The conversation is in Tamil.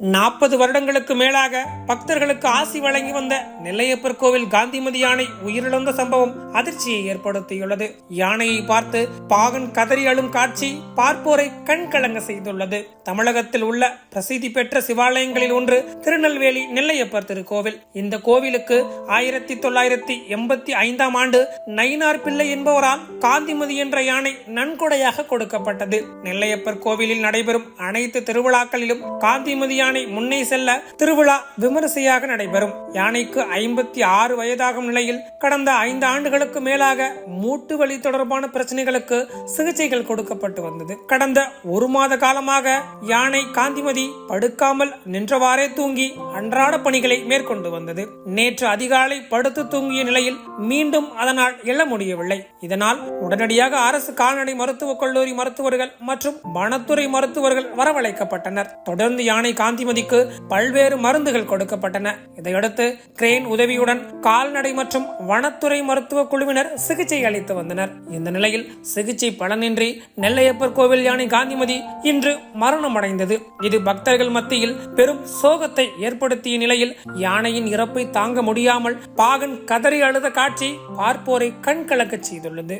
நாற்பது வருடங்களுக்கு மேலாக பக்தர்களுக்கு ஆசி வழங்கி வந்த நெல்லையப்பர் கோவில் காந்திமதி யானை உயிரிழந்த சம்பவம் அதிர்ச்சியை ஏற்படுத்தியுள்ளது. யானையை பார்த்து பாகன் கதறி அழும் காட்சி பார்ப்போரை கண் கலங்க செய்துள்ளது. தமிழகத்தில் உள்ள பிரசித்தி பெற்ற சிவாலயங்களில் ஒன்று திருநெல்வேலி நெல்லையப்பர் திருக்கோவில். இந்த கோவிலுக்கு ஆயிரத்தி தொள்ளாயிரத்தி எண்பத்தி ஐந்தாம் ஆண்டு நயினார் பிள்ளை என்பவரால் காந்திமதி என்ற யானை நன்கொடையாக கொடுக்கப்பட்டது. நெல்லையப்பர் கோவிலில் நடைபெறும் அனைத்து திருவிழாக்களிலும் காந்திமதி யானை முன்னே செல்ல திருவிழா விமரிசையாக நடைபெறும். யானைக்கு ஐம்பத்தி ஆறு வயதாகும் நிலையில் கடந்த ஐந்து ஆண்டுகளுக்கு மேலாக மூட்டு வலி தொடர்பான பிரச்சனைகளுக்கு சிகிச்சைகள் கொடுக்கப்பட்டு வந்தது. கடந்த ஒரு மாத காலமாக யானை காந்திமதி படுக்காமல் நின்றவாறே தூங்கி அன்றாட பணிகளை மேற்கொண்டு வந்தது. நேற்று அதிகாலை படுத்து தூங்கிய நிலையில் மீண்டும் அதனால் எழ முடியவில்லை. இதனால் உடனடியாக அரசு கால்நடை மருத்துவக் கல்லூரி மருத்துவர்கள் மற்றும் வனத்துறை மருத்துவர்கள் வரவழைக்கப்பட்டனர். தொடர்ந்து யானை காந்தி காந்திமதிக்கு பல்வேறு மருந்துகள் கொடுக்கப்பட்டன. இதையடுத்து கிரேன் உதவியுடன் கால்நடை மற்றும் வனத்துறை மருத்துவ குழுவினர் சிகிச்சை அளித்து வந்தனர். இந்த நிலையில் சிகிச்சை பலனின்றி நெல்லையப்பர் கோவில் யானை காந்திமதி இன்று மரணமடைந்தது. இது பக்தர்கள் மத்தியில் பெரும் சோகத்தை ஏற்படுத்திய நிலையில் யானையின் இறப்பை தாங்க முடியாமல் பாகன் கதறி அழுத காட்சி பார்ப்போரை கண்கலக்க செய்துள்ளது.